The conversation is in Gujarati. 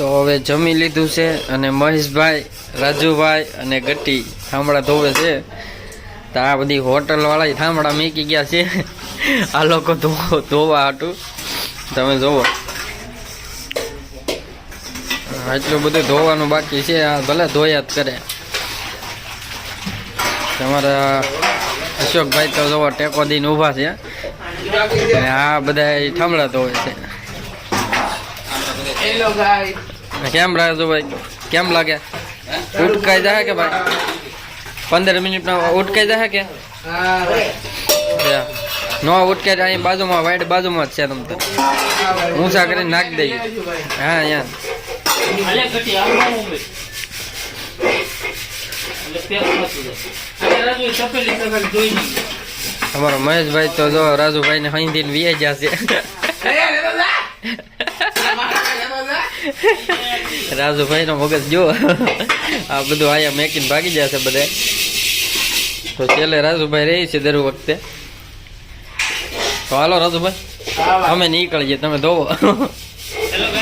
તો હવે જમી લીધું છે અને મહેશભાઈ, રાજુભાઈ અને ગટ્ટી થાંભળા ધોવે છે. તો આ બધી હોટલવાળા થાંભળા મૂકી ગયા છે. આ લોકો ધોવા હતું તમે જોવો. આટલું બધું ધોવાનું બાકી છે. આ ભલે ધોયા જ કરે. તમારા અશોકભાઈ તો જોવો, ટેકો દઈને ઊભા છે. અને આ બધા થાંભળા ધોવે છે. હેલો ગાય કેમ રાજુભાઈ કેમ લાગે ઉટકાઈ જાય કે ભાઈ પંદર મિનિટમાં ઉટકાઈ જાય કે હા યા. નો ઉટકાઈ જાય અહીં બાજુમાં વાઈડ બાજુમાં જ છે તમ તો ઊંચા કરીને નાખી દઈએ હા યા અલે ઘટી આવવાનું હોય એટલે પેક થતું જાય અરે રાજુ તપેલી તપેલી જોઈ નહીં અમારો મહેશભાઈ તો જો રાજુભાઈ ને હઈ દિન વીએ ગયા છે રાજુભાઈ નો મગજ જો. આ બધું આયા મેકીને ભાગી જશે બધે. તો છેલ્લે રાજુભાઈ રહી છે દર વખતે. તો હાલો રાજુભાઈ અમે નીકળીએ તમે ધોવો.